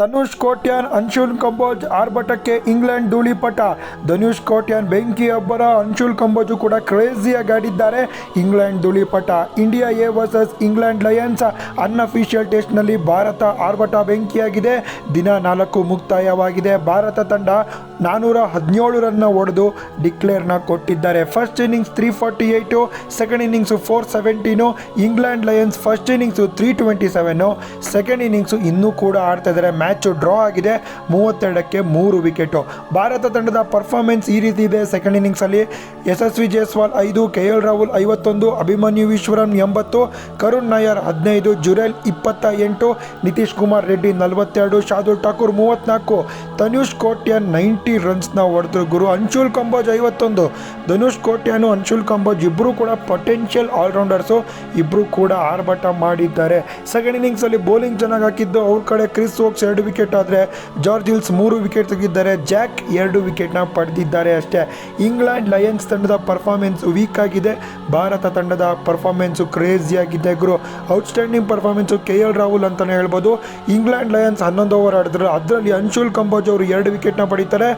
ಧನುಷ್ ಕೋಟ್ಯಾನ್, ಅನ್ಶುಲ್ ಕಂಬೋಜ್ ಆರ್ಭಟಕ್ಕೆ ಇಂಗ್ಲೆಂಡ್ ಧೂಳಿಪಟ. ಧನುಷ್ ಕೋಟ್ಯಾನ್ ಬೆಂಕಿ ಅಬ್ಬರ, ಅನ್ಶುಲ್ ಕಂಬೋಜು ಕೂಡ ಕ್ರೇಜಿಯಾಗಿ ಆಡಿದ್ದಾರೆ. England Dhoolipata. India A versus England Lions unofficial ಟೆಸ್ಟ್ನಲ್ಲಿ ಭಾರತ ಆರ್ಭಟ ಬೆಂಕಿಯಾಗಿದೆ. ದಿನ ನಾಲ್ಕು ಮುಕ್ತಾಯವಾಗಿದೆ. ಭಾರತ ತಂಡ ನಾನ್ನೂರ ಹದಿನೇಳು ರನ್ನ ಹೊಡೆದು ಡಿಕ್ಲೇರ್ನ ಕೊಟ್ಟಿದ್ದಾರೆ. First innings three forty eight second innings four seventeen England Lions first innings three twenty seven second innings ಇನ್ನೂ ಕೂಡ ಆಡ್ತಾ ಇದ್ದಾರೆ. ಮ್ಯಾಚು ಡ್ರಾ ಆಗಿದೆ. ಮೂವತ್ತೆರಡಕ್ಕೆ ಮೂರು ವಿಕೆಟು ಭಾರತ ತಂಡದ ಪರ್ಫಾರ್ಮೆನ್ಸ್ ಈ ರೀತಿ ಇದೆ. ಸೆಕೆಂಡ್ ಇನ್ನಿಂಗ್ಸಲ್ಲಿ ಯಶಸ್ವಿ ಜೈಸ್ವಾಲ್ ಐದು, ಕೆ ಎಲ್ ರಾಹುಲ್ ಐವತ್ತೊಂದು, ಅಭಿಮನ್ಯು ಈಶ್ವರನ್ ಎಂಬತ್ತು, ಕರುಣ್ ನಾಯರ್ ಹದಿನೈದು, ಜುರೇಲ್ ಇಪ್ಪತ್ತ ಎಂಟು, ನಿತೀಶ್ ಕುಮಾರ್ ರೆಡ್ಡಿ ನಲವತ್ತೆರಡು ಶಾದುಲ್ ಠಾಕೂರ್ ಮೂವತ್ತ್ನಾಲ್ಕು ತನುಷ್ ಕೋಟ್ಯಾನ್ ನೈಂಟಿ ರನ್ಸ್ನ ಹೊಡೆದ್ರು ಗುರು ಅನ್ಶುಲ್ ಕಂಬೋಜ್ ಐವತ್ತೊಂದು. ಧನುಷ್ ಕೋಟ್ಯಾನು ಅನ್ಶುಲ್ ಕಂಬೋಜ್ ಇಬ್ಬರು ಕೂಡ ಪೊಟೆನ್ಷಿಯಲ್ ಆಲ್ರೌಂಡರ್ಸು ಇಬ್ಬರು ಕೂಡ ಆರ್ಭಟ ಮಾಡಿದ್ದಾರೆ. ಸೆಕೆಂಡ್ ಇನ್ನಿಂಗ್ಸಲ್ಲಿ ಬೌಲಿಂಗ್ ಚೆನ್ನಾಗಿ ಹಾಕಿದ್ದು ಅವ್ರ ಕಡೆ ಕ್ರಿಸ್ ವೋಕ್ಸ್ ಎರಡು ವಿಕೆಟ್ ಆದರೆ ಜಾರ್ಜ್ ಹಿಲ್ಸ್ ಮೂರು ವಿಕೆಟ್ ತೆಗಿದ್ದಾರೆ ಜಾಕ್ ಎರಡು ವಿಕೆಟ್ನ ಪಡೆದಿದ್ದಾರೆ ಅಷ್ಟೇ. ಇಂಗ್ಲೆಂಡ್ ಲಯನ್ಸ್ ತಂಡದ ಪರ್ಫಾರ್ಮೆನ್ಸ್ ವೀಕ್ ಆಗಿದೆ. ಭಾರತ ತಂಡದ ಪರ್ಫಾರ್ಮೆನ್ಸು ಕ್ರೇಜಿಯಾಗಿದೆ ಗುರು. Outstanding performance K L Rahul ಅಂತಲೇ ಹೇಳ್ಬೋದು. ಇಂಗ್ಲೆಂಡ್ ಲಯನ್ಸ್ ಹನ್ನೊಂದು ಓವರ್ ಆಡಿದ್ರು. ಅದರಲ್ಲಿ ಅನ್ಶುಲ್ ಕಂಬೋಜ್ ಅವರು ಎರಡು ವಿಕೆಟ್ನ ಪಡೀತಾರೆ.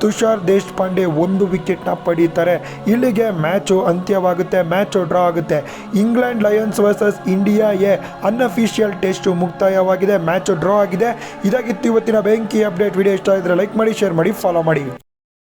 ತುಷಾರ್ ದೇಶಪಾಂಡೆ ಒಂದು ವಿಕೆಟ್ನ ಪಡೀತಾರೆ. ಇಲ್ಲಿಗೆ ಮ್ಯಾಚು ಅಂತ್ಯವಾಗುತ್ತೆ ಮ್ಯಾಚು ಡ್ರಾ ಆಗುತ್ತೆ. England Lions versus India A unofficial test ಮುಕ್ತಾಯವಾಗಿದೆ match draw ಆಗಿದೆ. ಇದಾಗಿತ್ತು ಇವತ್ತಿನ ಬೆಂಕಿ ಅಪ್ಡೇಟ್ ವಿಡಿಯೋ ಇಷ್ಟ ಇದ್ದರೆ ಲೈಕ್ ಮಾಡಿ ಶೇರ್ ಮಾಡಿ ಫಾಲೋ ಮಾಡಿ.